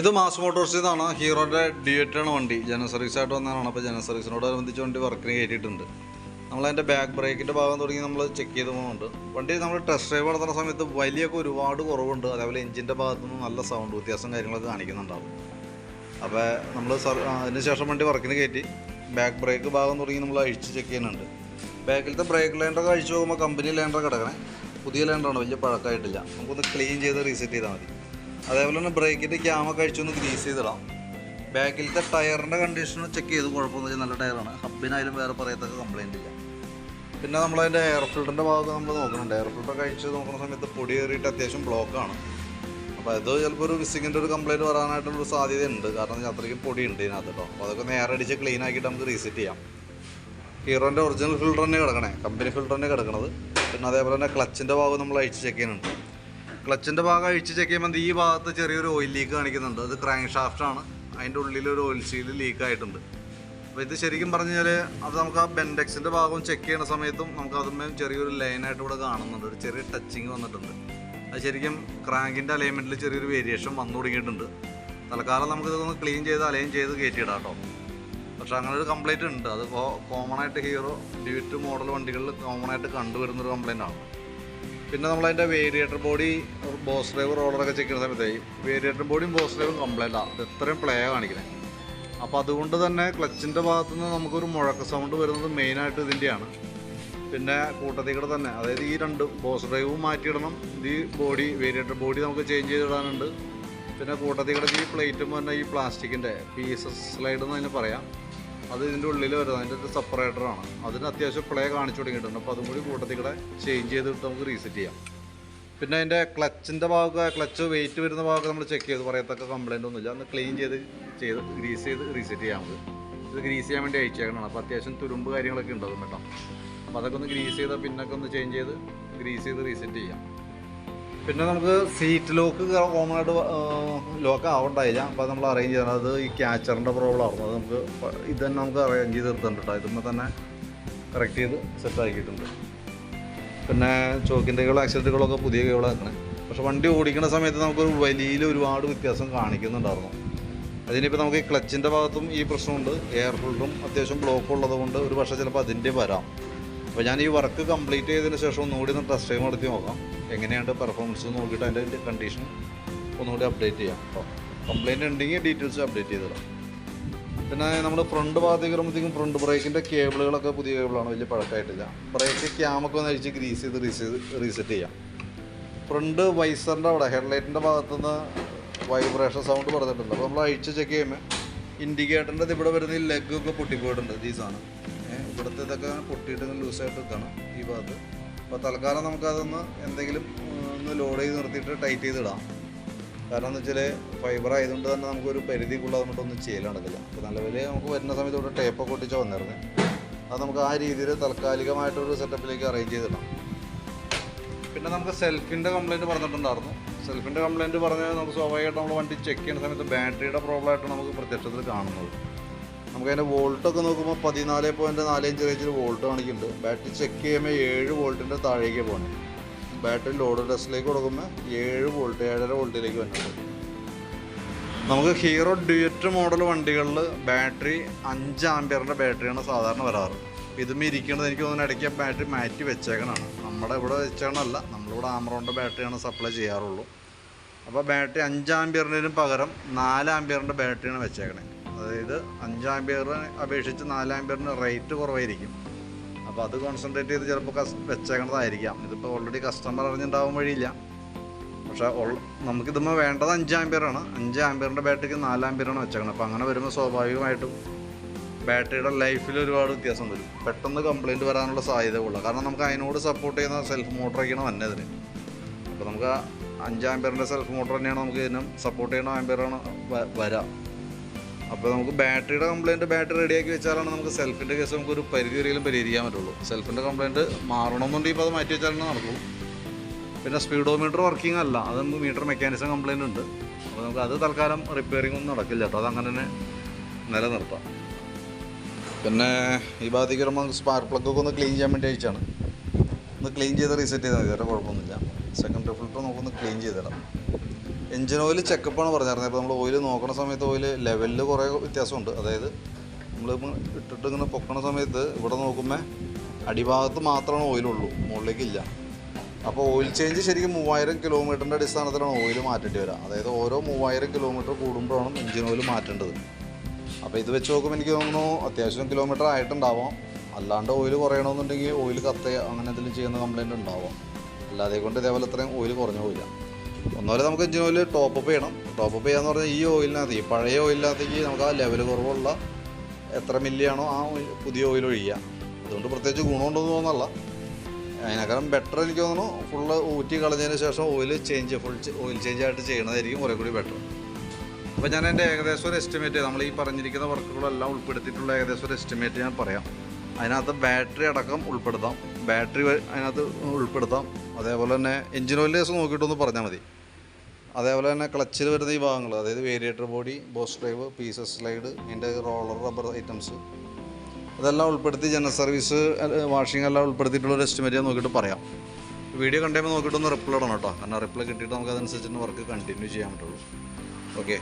ഇത് മാസ് മോട്ടോഴ്സിൽ നിന്നാണ് ഹീറോയുടെ ഡിയറ്റാണ് വണ്ടി. ജന സർവീസ് ആയിട്ട് വന്നതാണ്. അപ്പോൾ ജന സർവീസിനോടനുബന്ധിച്ച് വണ്ടി വർക്കിന് കയറ്റിയിട്ടുണ്ട് നമ്മളതിന്റെ ബാക്ക് ബ്രേക്കിന്റെ ഭാഗം തുടങ്ങി നമ്മൾ ചെക്ക് ചെയ്ത് പോകുന്നുണ്ട്. വണ്ടി നമ്മൾ ടെസ്റ്റ് ഡ്രൈവ് നടത്തുന്ന സമയത്ത് വലിയൊക്കെ ഒരുപാട് കുറവുണ്ട്. അതേപോലെ എഞ്ചിന്റെ ഭാഗത്തുനിന്ന് നല്ല സൗണ്ട് വ്യത്യാസം കാര്യങ്ങളൊക്കെ കാണിക്കുന്നുണ്ടാവും. അപ്പോൾ നമ്മൾ അതിന് ശേഷം വണ്ടി വർക്കിന് കയറ്റി ബാക്ക് ബ്രേക്ക് ഭാഗം തുടങ്ങി നമ്മൾ അഴിച്ച് ചെക്ക് ചെയ്യുന്നുണ്ട്. ബാക്കിലത്തെ ബ്രേക്ക് ലൈൻഡറൊക്കെ അഴിച്ച് പോകുമ്പോൾ കമ്പനി ലൈൻഡർ കിടക്കണേ. പുതിയ ലൈൻഡറാണ് വലിയ പഴക്കമായിട്ടില്ല. നമുക്കൊന്ന് ക്ലീൻ ചെയ്ത് റീസെറ്റ് ചെയ്താൽ മതി. അതേപോലെ തന്നെ ബ്രേക്കിന്റെ ക്യാമൊക്കെ അഴിച്ചൊന്ന് ഗ്രീസ് ചെയ്തിടാം. ബാക്കിലത്തെ ടയറിന്റെ കണ്ടീഷൻ ചെക്ക് ചെയ്ത് കുഴപ്പമൊന്നുമില്ല നല്ല ടയറാണ് ഹബിനായാലും വേറെ പറയത്തക്ക കംപ്ലൈന്റ് ഇല്ല. പിന്നെ നമ്മളതിന്റെ എയർ ഫിൽറ്ററിന്റെ ഭാഗത്ത് നമ്മൾ നോക്കുന്നുണ്ട്. എയർ ഫിൽറ്റർ കഴിച്ച് നോക്കുന്ന സമയത്ത് പൊടി കയറിയിട്ട് അത്യാവശ്യം ബ്ലോക്കാണ് അപ്പോൾ അത് ചിലപ്പോൾ ഒരു വിസിങ്ങിന്റെ ഒരു കംപ്ലൈന്റ് വരാനായിട്ടുള്ളൊരു സാധ്യതയുണ്ട്. കാരണം അത്രയ്ക്കും പൊടി ഉണ്ട് ഇതിനകത്ത് കേട്ടോ അപ്പോൾ അതൊക്കെ നേരെ അടിച്ച് ക്ലീൻ ആക്കിയിട്ട് നമുക്ക് റീസെറ്റ് ചെയ്യാം. ഹീറോന്റെ ഒറിജിനൽ ഫിൽറ്റർ തന്നെ കിടക്കണേ. കമ്പനി ഫിൽറ്റർ തന്നെ കിടക്കണത്. പിന്നെ അതേപോലെ തന്നെ ക്ലച്ചിന്റെ ഭാഗം നമ്മൾ അഴിച്ച് ചെക്ക് ചെയ്യുന്നുണ്ട്. ക്ലച്ചിന്റെ ഭാഗം അഴിച്ച് ചെക്ക് ചെയ്യുമ്പോൾ ഈ ഭാഗത്ത് ചെറിയൊരു ഓയിൽ ലീക്ക് കാണിക്കുന്നുണ്ട്. അത് ക്രാങ്ക് ഷാഫ്റ്റാണ് അതിന്റെ ഉള്ളിൽ ഒരു ഓയിൽ സീൽ ലീക്ക് ആയിട്ടുണ്ട്. അപ്പോൾ ഇത് ശരിക്കും പറഞ്ഞു കഴിഞ്ഞാൽ അത് നമുക്ക് ആ ബെൻഡെക്സിന്റെ ഭാഗം ചെക്ക് ചെയ്യുന്ന സമയത്തും നമുക്ക് അതിന്മേൽ ചെറിയൊരു ലൈനായിട്ട് ഇവിടെ കാണുന്നുണ്ട്. ഒരു ചെറിയ ടച്ചിങ് വന്നിട്ടുണ്ട്. അത് ശരിക്കും ക്രാങ്കിന്റെ അലൈൻമെന്റിൽ ചെറിയൊരു വേരിയേഷൻ വന്നു തുടങ്ങിയിട്ടുണ്ട്. തൽക്കാലം നമുക്കിതൊന്ന് ക്ലീൻ ചെയ്ത് അലൈൻ ചെയ്ത് കയറ്റിയിടാം കേട്ടോ പക്ഷേ അങ്ങനെ ഒരു കംപ്ലൈന്റ് ഉണ്ട്. അത് കോമൺ ആയിട്ട് ഹീറോ ഡ്യൂറ്റ് മോഡൽ വണ്ടികളിൽ കോമൺ ആയിട്ട് കണ്ടുവരുന്നൊരു കംപ്ലൈന്റ് ആണ്. പിന്നെ നമ്മളതിന്റെ വേരിയേറ്റർ ബോഡി ബോസ് ഡ്രൈവ് റോളറൊക്കെ ചെക്ക് ചെയ്യുന്ന സമയത്ത് വേരിയേറ്റർ ബോഡിയും ബോസ് ഡ്രൈവും കംപ്ലൈന്റ് ആണ് ഇത് ഇത്രയും പ്ലേ കാണിക്കുന്നത് അപ്പോൾ അതുകൊണ്ട് തന്നെ ക്ലച്ചിന്റെ ഭാഗത്തു നിന്ന് നമുക്കൊരു മുഴക്ക സൗണ്ട് വരുന്നത് മെയിനായിട്ട് ഇതിന്റെയാണ്. പിന്നെ കൂട്ടത്തിൽ കൂടെ തന്നെ അതായത് ഈ രണ്ട് ബോസ് ഡ്രൈവും മാറ്റിയിടണം. ഈ ബോഡി വേരിയേറ്റർ ബോഡി നമുക്ക് ചേഞ്ച് ചെയ്തിടാനുണ്ട് പിന്നെ കൂട്ടത്തിൽ കൂടെ ഈ പ്ലേറ്റും തന്നെ ഈ പ്ലാസ്റ്റിക്കിന്റെ പീസസ് സ്ലൈഡ് എന്ന് തന്നെ പറയാം. അത് ഇതിന്റെ ഉള്ളിൽ വരുന്നത്. അതിന്റെ ഒരു സെപ്പറേറ്ററാണ് അതിന് അത്യാവശ്യം പ്ലേ കാണിച്ചു തുടങ്ങിയിട്ടുണ്ട്. അപ്പോൾ അതും കൂടി കൂട്ടത്തിൽ കൂടെ ചേഞ്ച് ചെയ്തിട്ട് നമുക്ക് റീസെറ്റ് ചെയ്യാം. പിന്നെ അതിന്റെ ക്ലച്ചിന്റെ ഭാഗമൊക്കെ ക്ലച്ച് വെയിറ്റ് വരുന്ന ഭാഗം നമ്മൾ ചെക്ക് ചെയ്ത്. പറയത്തക്ക കംപ്ലൈന്റ് ഒന്നുമില്ല. അന്ന് ക്ലീൻ ചെയ്ത് ചെയ്ത് ഗ്രീസ് ചെയ്ത് റീസെറ്റ് ചെയ്യാം നമുക്ക് ഇത് ഗ്രീസ് ചെയ്യാൻ വേണ്ടി അയച്ചേക്കണം അപ്പോൾ അത്യാവശ്യം തുരുമ്പ് കാര്യങ്ങളൊക്കെ ഉണ്ടാകും കേട്ടോ. അപ്പോൾ അതൊക്കെ ഒന്ന് ഗ്രീസ് ചെയ്താൽ പിന്നൊക്കെ ഒന്ന് ചേഞ്ച് ചെയ്ത് ഗ്രീസ് ചെയ്ത് റീസെറ്റ് ചെയ്യാം. പിന്നെ നമുക്ക് സീറ്റ് ലോക്ക് കോമൺ ആയിട്ട് ലോക്ക് ആവണ്ടായില്ല. അപ്പോൾ നമ്മൾ അറേഞ്ച് ചെയ്യണം. അത് ഈ ക്യാച്ചറിന്റെ പ്രോബ്ലം ആയിരുന്നു. അത് നമുക്ക് ഇത് തന്നെ നമുക്ക് അറേഞ്ച് ചെയ്ത് തീർത്തിട്ടുണ്ട് കേട്ടോ ഇതുമ്പോൾ തന്നെ കറക്റ്റ് ചെയ്ത് സെറ്റ് ആക്കിയിട്ടുണ്ട്. പിന്നെ ചോക്കിന്റെ കേബിൾ ആക്സിഡന്റുകളൊക്കെ പുതിയ കേബിൾ പക്ഷെ വണ്ടി ഓടിക്കുന്ന സമയത്ത് നമുക്ക് വലിയ ഒരുപാട് വ്യത്യാസം കാണിക്കുന്നുണ്ടായിരുന്നു. അതിനിപ്പോൾ നമുക്ക് ഈ ക്ലച്ചിന്റെ ഭാഗത്തും ഈ പ്രശ്നമുണ്ട്. എയർ ഫിൽറ്ററും അത്യാവശ്യം ബ്ലോക്ക് ഉള്ളത് കൊണ്ട് ഒരു പക്ഷേ ചിലപ്പോൾ അതിന്റെ വരാം. അപ്പോൾ ഞാൻ ഈ വർക്ക് കംപ്ലീറ്റ് ചെയ്തതിന് ശേഷം ഒന്നുകൂടി ഒന്ന് ടെസ്റ്റ് ഡ്രൈവ് നടത്തി നോക്കാം. എങ്ങനെയാണ് പെർഫോമൻസ് നോക്കിയിട്ട് അതിന്റെ കണ്ടീഷൻ ഒന്നുകൂടി അപ്ഡേറ്റ് ചെയ്യാം. അപ്പോൾ കംപ്ലൈന്റ് ഉണ്ടെങ്കിൽ ഡീറ്റെയിൽസ് അപ്ഡേറ്റ് ചെയ്തിടാം പിന്നെ നമ്മൾ ഫ്രണ്ട് ഭാഗത്തേക്ക് ഫ്രണ്ട് ബ്രേക്കിന്റെ കേബിളുകളൊക്കെ പുതിയ കേബിളാണ് വലിയ പഴക്കമായിട്ടില്ല. ബ്രേക്ക് ക്യാമൊക്കെ ഒന്ന് അഴിച്ച് ഗ്രീസ് ചെയ്ത് റീസ് റീസെറ്റ് ചെയ്യാം. ഫ്രണ്ട് വൈസറിന്റെ അവിടെ ഹെഡ്ലൈറ്റിന്റെ ഭാഗത്തുനിന്ന് വൈബ്രേഷൻ സൗണ്ട് പറഞ്ഞിട്ടുണ്ട്. അപ്പോൾ നമ്മൾ അഴിച്ച് ചെക്ക് ചെയ്യുമ്പോൾ ഇൻഡിക്കേറ്ററിന്റെ ഇവിടെ വരുന്ന ഈ ഒക്കെ പൊട്ടിപ്പോയിട്ടുണ്ട് ഈ ഇവിടുത്തെ ഇതൊക്കെ പൊട്ടിയിട്ട് ലൂസായിട്ട് നിൽക്കണം ഈ ഭാഗത്ത്. അപ്പോൾ തൽക്കാലം നമുക്കതൊന്ന് എന്തെങ്കിലും ഒന്ന് ലോഡ് ചെയ്ത് നിർത്തിയിട്ട് ടൈറ്റ് ചെയ്തിടാം കാരണം എന്ന് വെച്ചാൽ ഫൈബർ ആയതുകൊണ്ട് തന്നെ നമുക്കൊരു പരിധിക്കുള്ള അതുകൊണ്ടൊന്നും ചെയ്യൽ നടക്കില്ല. അപ്പോൾ നല്ലപോലെ നമുക്ക് വരുന്ന സമയത്ത് ഇവിടെ ടേപ്പൊക്കെ ഒട്ടിച്ചാൽ വന്നിരുന്നത് അത് നമുക്ക് ആ രീതിയിൽ താൽക്കാലികമായിട്ടൊരു സെറ്റപ്പിലേക്ക് അറേഞ്ച് ചെയ്തിടാം പിന്നെ നമുക്ക് സെൽഫിന്റെ കംപ്ലയിന്റ് പറഞ്ഞിട്ടുണ്ടായിരുന്നു. സെൽഫിന്റെ കംപ്ലയിന്റ് പറഞ്ഞാൽ നമുക്ക് സ്വാഭാവികമായിട്ട് നമ്മൾ വണ്ടി ചെക്ക് ചെയ്യുന്ന സമയത്ത് ബാറ്ററിയുടെ പ്രോബ്ലം ആയിട്ട് നമുക്ക് പ്രത്യക്ഷത്തിൽ കാണുന്നത്. നമുക്ക് അതിന്റെ വോൾട്ടൊക്കെ നോക്കുമ്പോൾ പതിനാല് പോയിന്റ് നാല് അഞ്ച് റേഞ്ചിൽ വോൾട്ട് കാണിക്കുന്നുണ്ട്. ബാറ്ററി ചെക്ക് ചെയ്യുമ്പോൾ ഏഴ് വോൾട്ടിന്റെ താഴേക്ക് പോകണം ബാറ്ററി ലോഡ് ടെസ്റ്റിലേക്ക് കൊടുക്കുമ്പോൾ ഏഴ് വോൾട്ട് ഏഴര വോൾട്ടിലേക്ക് വന്നിട്ടുണ്ട് നമുക്ക് ഹീറോ ഡ്യൂറ്റ് മോഡൽ വണ്ടികളിൽ ബാറ്ററി അഞ്ച് ആംബിയറിന്റെ ബാറ്ററിയാണ് സാധാരണ വരാറ്. ഇതും ഇരിക്കുന്നത് എനിക്ക് തോന്നുന്നു ഇടയ്ക്ക് ബാറ്ററി മാറ്റി വെച്ചേക്കണാണ് നമ്മുടെ ഇവിടെ വെച്ചേക്കണമല്ല നമ്മളിവിടെ ആമറോണിന്റെ ബാറ്ററിയാണ് സപ്ലൈ ചെയ്യാറുള്ളൂ. അപ്പോൾ ബാറ്ററി അഞ്ച് ആംബിയറിനും പകരം നാല് ആംബിയറിന്റെ ബാറ്ററിയാണ് വെച്ചേക്കണേ. അതായത് അഞ്ച് ആംബിയറിനെ അപേക്ഷിച്ച് നാല് ആംബിയറിന് റേറ്റ് കുറവായിരിക്കും. അപ്പോൾ അത് കോൺസെൻട്രേറ്റ് ചെയ്ത് ചിലപ്പോൾ കസ് വെച്ചേക്കണതായിരിക്കാം. ഇതിപ്പോൾ ഓൾറെഡി കസ്റ്റമർ അറിഞ്ഞിട്ടുണ്ടാവാൻ വഴിയില്ല. പക്ഷേ ഉള്ള- നമുക്കിതുമ്പോൾ വേണ്ടത് അഞ്ച് ആംബിയറാണ് അഞ്ച് ആംബിയറിന്റെ ബാറ്ററിക്ക് നാല് ആംബിയറാണ് വെച്ചേക്കണം. അപ്പോൾ അങ്ങനെ വരുമ്പോൾ സ്വാഭാവികമായിട്ടും ബാറ്ററിയുടെ ലൈഫിൽ ഒരുപാട് വ്യത്യാസം വരും. പെട്ടെന്ന് കംപ്ലയിന്റ് വരാനുള്ള സാധ്യത ഉള്ളു. കാരണം നമുക്ക് അതിനോട് സപ്പോർട്ട് ചെയ്യുന്ന സെൽഫ് മോട്ടറൊക്കെയാണ് വന്നതിന് അപ്പോൾ നമുക്ക് അഞ്ചാം ആംബിയറിന്റെ സെൽഫ് മോട്ടർ തന്നെയാണ് നമുക്ക് ഇതിനും സപ്പോർട്ട് ചെയ്യുന്ന ആംബിയറാണ് വരാം. അപ്പോൾ നമുക്ക് ബാറ്ററിയുടെ കംപ്ലയിന്റ് ബാറ്ററി റെഡിയാക്കി വെച്ചാലാണ് നമുക്ക് സെൽഫിന്റെ കേസ് നമുക്ക് ഒരു പരിധി വരെയും പരിഹരിക്കാൻ പറ്റുള്ളൂ. സെൽഫിന്റെ കംപ്ലയിന്റ് മാറണമെന്നുണ്ടെങ്കിൽ അത് മാറ്റി വെച്ചാലേ നടക്കുള്ളൂ പിന്നെ സ്പീഡോമീറ്റർ വർക്കിംഗ് അല്ല. അത് നമുക്ക് മീറ്റർ മെക്കാനിസം കംപ്ലയിന്റ് ഉണ്ട്. അപ്പോൾ നമുക്ക് അത് തൽക്കാലം റിപ്പയറിംഗ് ഒന്നും നടക്കില്ല കേട്ടോ. അത് അങ്ങനെ തന്നെ നിലനിർത്താം. പിന്നെ ഈ ഭാഗത്തേക്ക് വരുമ്പോൾ നമുക്ക് സ്പാർക്ക് പ്ലഗ് ഒക്കെ ഒന്ന് ക്ലീൻ ചെയ്യാൻ വേണ്ടി അയച്ചാണ്. ഒന്ന് ക്ലീൻ ചെയ്ത് റീസെറ്റ് ചെയ്താൽ മതി. വേറെ കുഴപ്പമൊന്നുമില്ല. സെക്കൻഡറി ഫിൽറ്റർ നമുക്കൊന്ന് ക്ലീൻ ചെയ്തിടാം എഞ്ചിൻ ഓയിൽ ചെക്കപ്പാണ് പറഞ്ഞിരുന്നത് അപ്പോൾ നമ്മൾ ഓയിൽ നോക്കുന്ന സമയത്ത് ഓയിൽ ലെവലിൽ കുറേ വ്യത്യാസമുണ്ട്. അതായത് നമ്മൾ ഇട്ടിട്ട് ഇങ്ങനെ പൊക്കണ സമയത്ത് ഇവിടെ നോക്കുമ്പോൾ അടിഭാഗത്ത് മാത്രമാണ് ഓയിലുള്ളൂ മുകളിലേക്കില്ല അപ്പോൾ ഓയിൽ ചേഞ്ച് ശരിക്കും മൂവായിരം കിലോമീറ്ററിന്റെ അടിസ്ഥാനത്തിലാണ് ഓയിൽ മാറ്റേണ്ടി വരിക അതായത് ഓരോ മൂവായിരം കിലോമീറ്റർ കൂടുമ്പോഴാണ് എഞ്ചിൻ ഓയിൽ മാറ്റേണ്ടത്. അപ്പോൾ ഇത് വെച്ച് നോക്കുമ്പോൾ എനിക്ക് തോന്നുന്നു അത്യാവശ്യം കിലോമീറ്റർ ആയിട്ടുണ്ടാവാം. അല്ലാണ്ട് ഓയിൽ കുറയണമെന്നുണ്ടെങ്കിൽ ഓയിൽ കത്തുക അങ്ങനെ എന്തെങ്കിലും ചെയ്യുന്ന കംപ്ലൈന്റ് ഉണ്ടാവാം. അല്ലാതെ കൊണ്ട് ഇതേപോലെ ഇത്രയും ഓയിൽ കുറഞ്ഞു പോയില്ല ഒന്നുപോലെ നമുക്ക് എഞ്ചിൻ ഓയിൽ ടോപ്പ് അപ്പ് ചെയ്യണം. ടോപ്പ് അപ്പ് ചെയ്യാന്ന് പറഞ്ഞാൽ ഈ ഓയിലിനകത്ത് ഈ പഴയ ഓയിലിനകത്തേക്ക് നമുക്ക് ആ ലെവൽ കുറവുള്ള എത്ര മില്ലിയാണോ ആ പുതിയ ഓയിൽ ഒഴിക്കുക അതുകൊണ്ട് പ്രത്യേകിച്ച് ഗുണമുണ്ടെന്ന് തോന്നുന്നല്ല അതിനേക്കാളും ബെറ്റർ എനിക്ക് തോന്നുന്നു ഫുള്ള് ഊറ്റി കളഞ്ഞതിന് ശേഷം oil change full oil change ആയിട്ട് ചെയ്യണതായിരിക്കും കുറേ കൂടി ബെറ്റർ അപ്പോൾ ഞാൻ എന്റെ ഏകദേശം ഒരു എസ്റ്റിമേറ്റ് നമ്മൾ ഈ പറഞ്ഞിരിക്കുന്ന വർക്കുകളെല്ലാം ഉൾപ്പെടുത്തിയിട്ടുള്ള ഏകദേശം ഒരു എസ്റ്റിമേറ്റ് ഞാൻ പറയാം. അതിനകത്ത് ബാറ്ററി അടക്കം ഉൾപ്പെടുത്താം. ബാറ്ററി അതിനകത്ത് ഉൾപ്പെടുത്താം. അതേപോലെ തന്നെ എഞ്ചിൻ ഓയിൽ കേസ് നോക്കിയിട്ടൊന്ന് പറഞ്ഞാൽ മതി. അതേപോലെ തന്നെ ക്ലച്ചിൽ വരുന്ന ഈ ഭാഗങ്ങൾ അതായത് variator body boss drive pieces slide അതിന്റെ റോളർ റബ്ബർ ഐറ്റംസ് അതെല്ലാം ഉൾപ്പെടുത്തി ജനറൽ സർവീസ് വാഷിംഗ് എല്ലാം ഉൾപ്പെടുത്തിയിട്ടുള്ള ഒരു എസ്റ്റിമേറ്റ് നോക്കിയിട്ട് പറയാം. വീഡിയോ കണ്ടുമ്പോൾ നോക്കിയിട്ടൊന്ന് റിപ്ലൈ ഇടണം കേട്ടോ. കാരണം റിപ്ലൈ കിട്ടിയിട്ട് നമുക്ക് അതനുസരിച്ചിട്ട് വർക്ക് കണ്ടിന്യൂ ചെയ്യാൻ പറ്റുള്ളൂ. ഓക്കെ